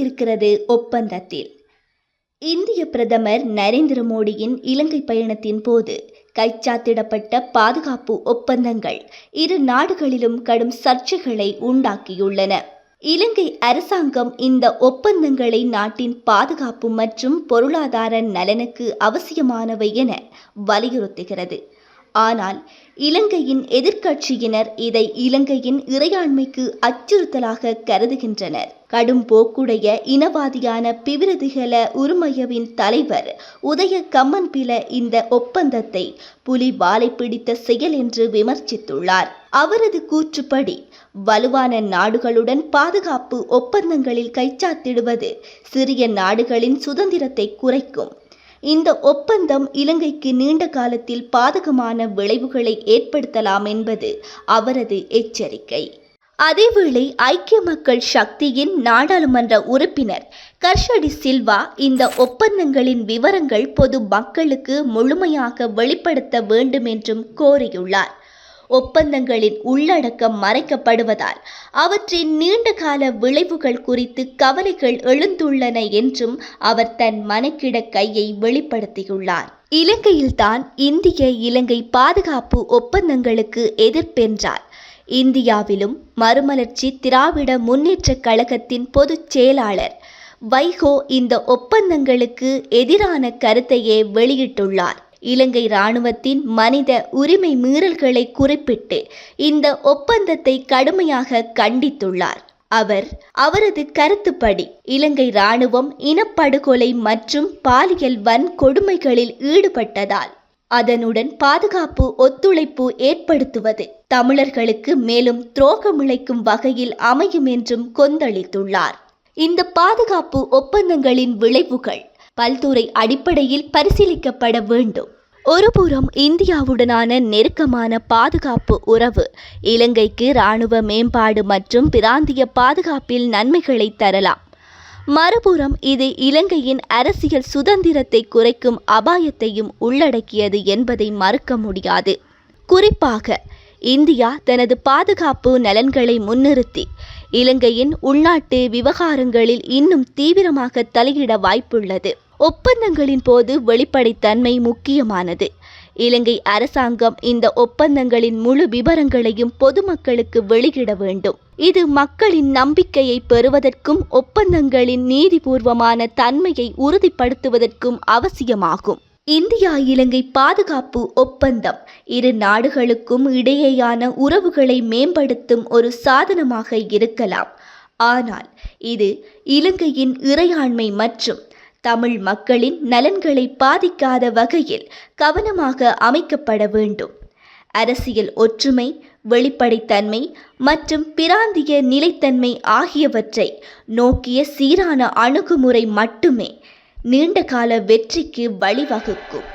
இருக்கிறது ஒப்பந்தத்தில். இந்திய பிரதமர் நரேந்திர மோடியின் இலங்கை பயணத்தின் போது கைச்சாத்திடப்பட்ட பாதுகாப்பு ஒப்பந்தங்கள் இரு நாடுகளிலும் கடும் சர்ச்சைகளை உண்டாக்கியுள்ளன. இலங்கை அரசாங்கம் இந்த ஒப்பந்தங்களை நாட்டின் பாதுகாப்பு மற்றும் பொருளாதார நலனுக்கு அவசியமானவை என வலியுறுத்துகிறது. ஆனால் இலங்கையின் எதிர்க்கட்சியினர் இதை இலங்கையின் இறையாண்மைக்கு அச்சுறுத்தலாக கருதுகின்றனர். கடும் போக்குடைய இனவாதியான பிவிரதிகள உருமையவின் தலைவர் உதய கம்மன்பில இந்த ஒப்பந்தத்தை புலி வாலை பிடித்த செயல் என்று விமர்சித்துள்ளார். அவரது கூற்றுப்படி வலுவான நாடுகளுடன் பாதுகாப்பு ஒப்பந்தங்களில் கைச்சாத்திடுவது சிறிய நாடுகளின் சுதந்திரத்தை குறைக்கும் இந்த ஒப்பந்தம் இலங்கைக்கு நீண்ட காலத்தில் பாதகமான விளைவுகளை ஏற்படுத்தலாம் என்பது அவரது எச்சரிக்கை. அதேவேளை ஐக்கிய மக்கள் சக்தியின் நாடாளுமன்ற உறுப்பினர் கர்ஷடி சில்வா இந்த ஒப்பந்தங்களின் விவரங்கள் பொது மக்களுக்கு முழுமையாக வெளிப்படுத்த வேண்டும் என்றும் கோரியுள்ளார். ஒப்பந்தங்களின் உள்ளடக்கம் மறைக்கப்படுவதால் அவற்றின் நீண்டகால விளைவுகள் குறித்து கவலைகள் எழுந்துள்ளன என்றும் அவர் தன் மனக்கிட கையை வெளிப்படுத்தியுள்ளார். இலங்கையில்தான் இந்திய இலங்கை பாதுகாப்பு ஒப்பந்தங்களுக்கு எதிர்ப்பென்றார். இந்தியாவிலும் மறுமலர்ச்சி திராவிட முன்னேற்ற கழகத்தின் பொதுச் செயலாளர் வைகோ இந்த ஒப்பந்தங்களுக்கு எதிரான கருத்தையே வெளியிட்டுள்ளார். இலங்கை இராணுவத்தின் மனித உரிமை மீறல்களை குறிப்பிட்டு இந்த ஒப்பந்தத்தை கடுமையாக கண்டித்துள்ளார். அவர் அவரது கருத்துப்படி இலங்கை இராணுவம் இனப்படுகொலை மற்றும் பாலியல் வன்கொடுமைகளில் ஈடுபட்டதால் அதனுடன் பாதுகாப்பு ஒத்துழைப்பு ஏற்படுத்துவது தமிழர்களுக்கு மேலும் துரோகமிழைக்கும் வகையில் அமையும் என்றும் கொந்தளித்துள்ளார். இந்த பாதுகாப்பு ஒப்பந்தங்களின் விளைவுகள் பல்துறை அடிப்படையில் பரிசீலிக்கப்பட வேண்டும். ஒருபுறம் இந்தியாவுடனான நெருக்கமான பாதுகாப்பு உறவு இலங்கைக்கு இராணுவ மேம்பாடு மற்றும் பிராந்திய பாதுகாப்பில் நன்மைகளை தரலாம். மறுபுறம் இது இலங்கையின் அரசியல் சுதந்திரத்தை குறைக்கும் அபாயத்தையும் உள்ளடக்கியது என்பதை மறுக்க முடியாது. குறிப்பாக இந்தியா தனது பாதுகாப்பு நலன்களை முன்னிறுத்தி இலங்கையின் உள்நாட்டு விவகாரங்களில் இன்னும் தீவிரமாக தலையிட வாய்ப்புள்ளது. ஒப்பந்தங்களின் போது வெளிப்படைத்தன்மை முக்கியமானது. இலங்கை அரசாங்கம் இந்த ஒப்பந்தங்களின் முழு விவரங்களையும் பொதுமக்களுக்கு வெளியிட வேண்டும். இது மக்களின் நம்பிக்கையை பெறுவதற்கும் ஒப்பந்தங்களின் நீதிபூர்வமான தன்மையை உறுதிப்படுத்துவதற்கும் அவசியமாகும். இந்தியா இலங்கை பாதுகாப்பு ஒப்பந்தம் இரு நாடுகளுக்கும் இடையேயான உறவுகளை மேம்படுத்தும் ஒரு சாதனமாக இருக்கலாம். ஆனால் இது இலங்கையின் இறையாண்மை மற்றும் தமிழ் மக்களின் நலன்களை பாதிக்காத வகையில் கவனமாக அமைக்கப்பட வேண்டும். அரசியல் ஒற்றுமை வெளிப்படைத்தன்மை மற்றும் பிராந்திய நிலைத்தன்மை ஆகியவற்றை நோக்கிய சீரான அணுகுமுறை மட்டுமே நீண்டகால வெற்றிக்கு வழிவகுக்கும்.